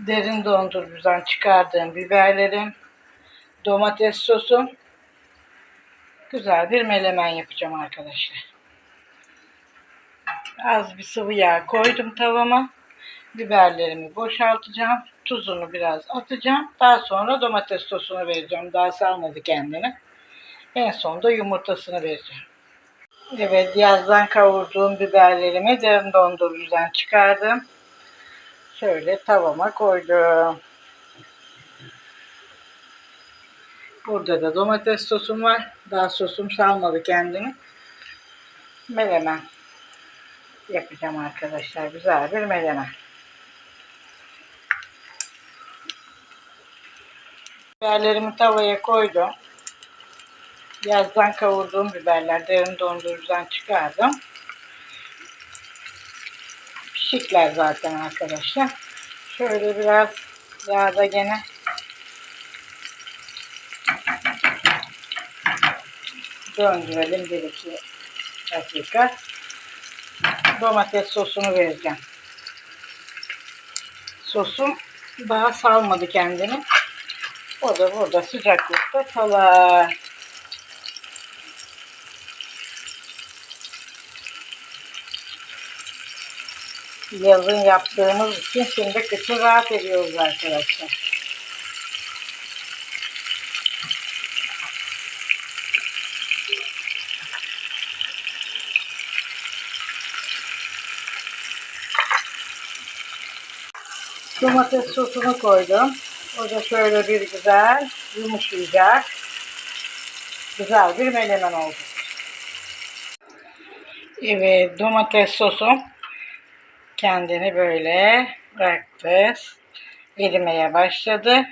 derin dondurucudan çıkardığım biberlerim, domates sosum, güzel bir melemen yapacağım arkadaşlar. Az bir sıvı yağ koydum tavama. Biberlerimi boşaltacağım. Tuzunu biraz atacağım. Daha sonra domates sosunu vereceğim. Daha salmadı kendini. En sonunda yumurtasını vereceğim. Evet yazdan kavurduğum biberlerimi derin dondurucudan çıkardım. Şöyle tavama koydum. Burada da domates sosum var. Daha sosum salmadı kendini. Melemen yapacağım arkadaşlar. Güzel bir melemen. Biberlerimi tavaya koydum. Yazdan kavurduğum biberler derin dondurucudan çıkardım. Pişikler zaten arkadaşlar. Şöyle biraz yağda gene döndürelim bir iki dakika. Domates sosunu vereceğim. Sosum daha salmadı kendini. O da burada sıcaklıkta salar. Yazın yaptığımız için şimdi kıçı rahat ediyoruz arkadaşlar. Domates sosunu koydum. O da şöyle bir güzel yumuşayacak. Güzel bir melemen oldu. Evet domates sosum kendini böyle bıraktı. Erimeye başladı.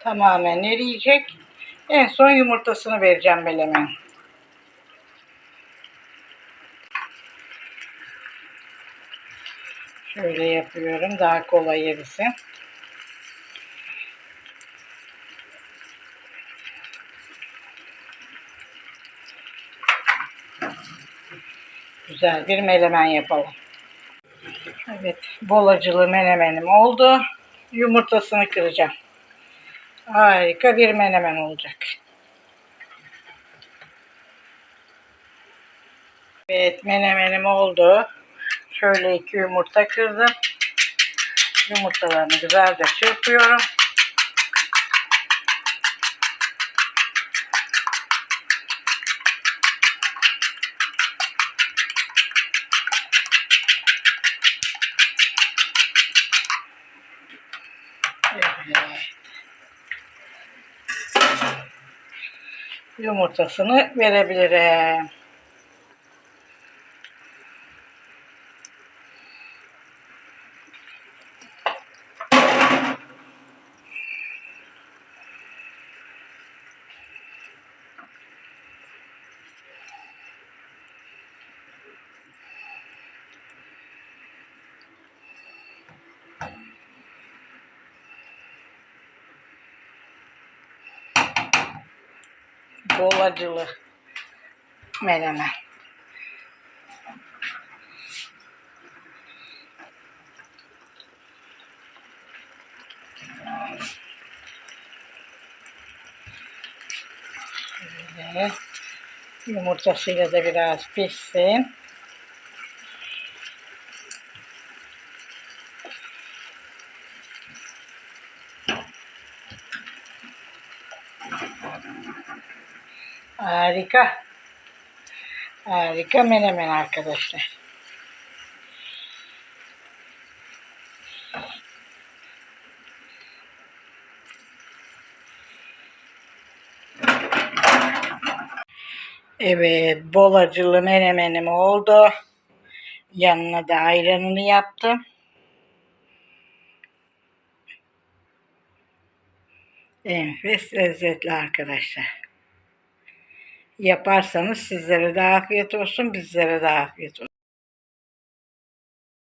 Tamamen eriyecek. En son yumurtasını vereceğim melemen. Şöyle yapıyorum daha kolay erisin. Güzel bir melemen yapalım. Evet, bol acılı menemenim oldu. Yumurtasını kıracağım. Harika bir menemen olacak. Evet, menemenim oldu. Şöyle iki yumurta kırdım. Yumurtalarını güzelce çırpıyorum. Yumurtasını verebilirim. Bol acılı menemen. Şöyle yumurtasıyla da biraz pişsin. Harika. Harika menemen arkadaşlar. Evet, bol acılı menemenim oldu. Yanına da ayranını yaptım. Enfes lezzetli arkadaşlar. Yaparsanız sizlere de afiyet olsun, bizlere de afiyet olsun.